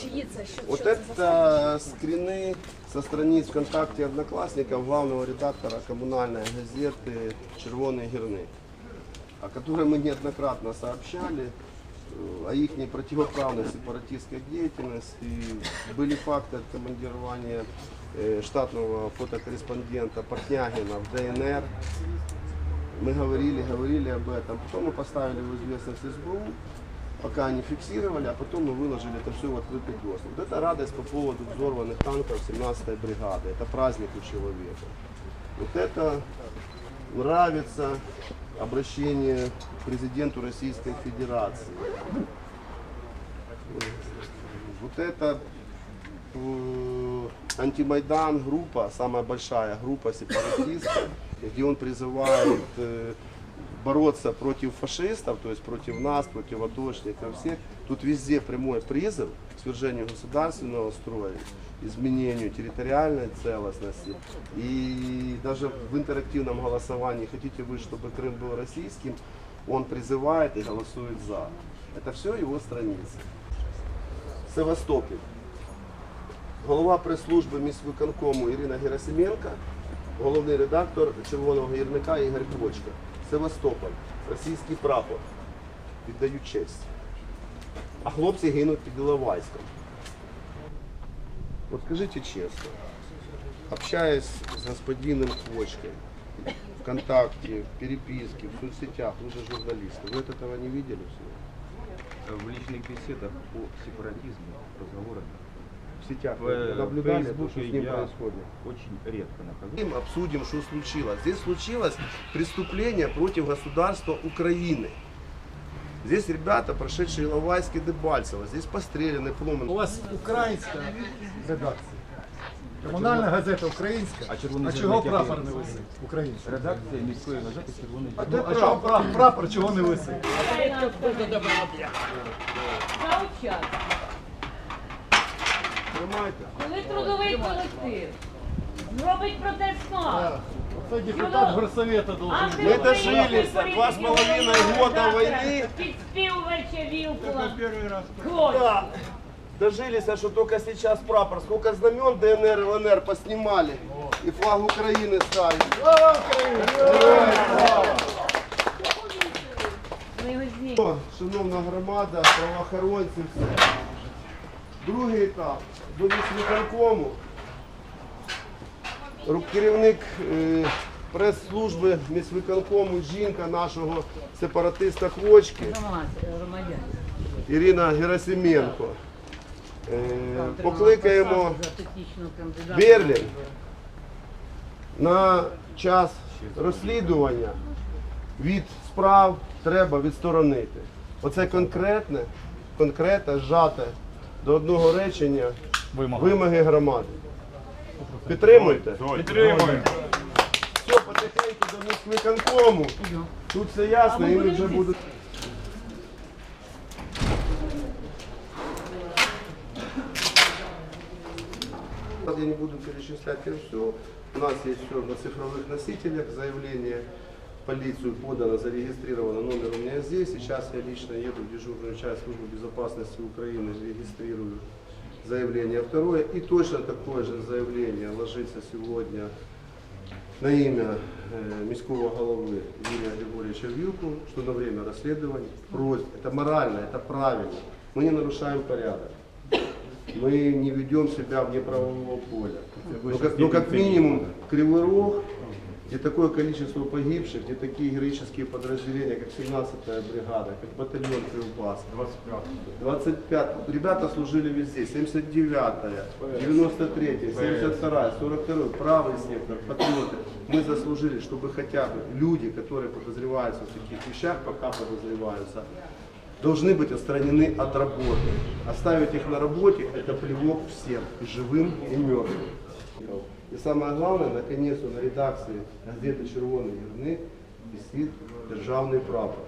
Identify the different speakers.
Speaker 1: Чиї це? Що,
Speaker 2: Вот
Speaker 1: що це за
Speaker 2: это скрины со страниц ВКонтакте одноклассников главного редактора коммунальной газеты «Червоные герны», о которой мы неоднократно сообщали, э, о их противоправной сепаратистской деятельности. Были факты командирования э, штатного фотокорреспондента Портнягина в ДНР. Мы говорили, говорили об этом. Потом мы поставили в известность СБУ, пока они фиксировали, а потом мы выложили это все в открытый доступ. Вот это радость по поводу взорванных танков 17-й бригады. Это праздник у человека. Вот это нравится обращение к президенту Российской Федерации. Вот это э, антимайдан группа, самая большая группа сепаратистов, где он призывает э, бороться против фашистов, то есть против нас, против атошников, всех. Тут везде прямой призыв к свержению государственного строя, изменению территориальной целостности. И даже в интерактивном голосовании, хотите вы, чтобы Крым был российским, он призывает и голосует за. Это все его страницы. Севастополь. Голова прес-служби міськвиконкому Ірина Герасименко, головний редактор Червоного гірника Ігор Квочка. Севастополь, російський прапор. Віддаю честь. А хлопці гинуть під Іловайськом. Вот скажите честно, общаясь с господином Квочкой, ВКонтакте, в переписке, в соцсетях, вы же журналисты, вы от этого не видели всего?
Speaker 3: В личных беседах о сепаратизме разговорах
Speaker 2: В сетях
Speaker 3: в
Speaker 2: вы
Speaker 3: э,
Speaker 2: наблюдали, то,
Speaker 3: Фейсбуке
Speaker 2: что с ним
Speaker 3: я
Speaker 2: происходит?
Speaker 3: очень редко нахожусь.
Speaker 2: Поговорим, обсудим, что случилось. Здесь случилось преступление против государства Украины. Здесь ребята, прошедшие Иловайский Дебальцево, здесь постреляны,
Speaker 4: У
Speaker 2: поломаны.
Speaker 4: вас українська редакція. Комунальна газета українська.
Speaker 3: А червоний
Speaker 4: А чого
Speaker 3: зірник
Speaker 4: прапор
Speaker 3: який?
Speaker 4: не висить? Українська.
Speaker 3: Редакція міської газети Червоний
Speaker 4: Ну,
Speaker 3: Дім».
Speaker 4: а чого прапор, прапор чого не висить?
Speaker 5: Заучати.
Speaker 2: Понимаете?
Speaker 5: Коли трудовий колектив зробить протестмар,
Speaker 4: Це депутат горсовета должен бути.
Speaker 2: Мы дожились, два с половиной года войны.
Speaker 5: Підспівувача Вілкула.
Speaker 2: Да. Дожились, а что только сейчас прапор. Сколько знамен ДНР и ЛНР поснимали. И флаг Украины ставили.
Speaker 5: Ми його знімемо.
Speaker 2: О, Шановна громада, правоохоронці, все. Другий етап. До міськвиконкому. Керівник е, прес-служби міськвиконкому, жінка нашого сепаратиста Квочки Ірина Герасименко. Е, покликаємо. Берлін на час розслідування від справ треба відсторонити. Оце конкретне, конкретне, зжате до одного речення вимоги громади. Підтримуйте? Підтримуємо. Все, потихеньку до міськвиконкому. Тут все ясно, і ми вже будуть. Я не буду перечислять все. У нас есть все на цифровых носителях. Заявление полицию подано, зарегистрировано. Номер у меня здесь. Сейчас я лично еду в дежурную часть службы безопасности Украины, регистрирую заявление второе. И точно такое же заявление ложится сегодня на имя э, міського головы Юрия Григорьевича Вилку, что на время расследования просьба, это морально, это правильно. Мы не нарушаем порядок. Мы не ведем себя вне правового поля. Но как, но как минимум Кривой Рог, где такое количество погибших, где такие героические подразделения, как 17-я бригада, как батальон Кривбас, 25 ребята служили везде, 79-я, 93-я, 72-я, 42-й, правый сектор, патриоты. Мы заслужили, чтобы хотя бы люди, которые подозреваются в таких вещах, пока подозреваются, должны быть отстранены от работы. Оставить их на работе – это плевок всем, живым, и мертвым. И самое главное, наконец-то на редакции газеты «Червоний гірник» висит державний прапор.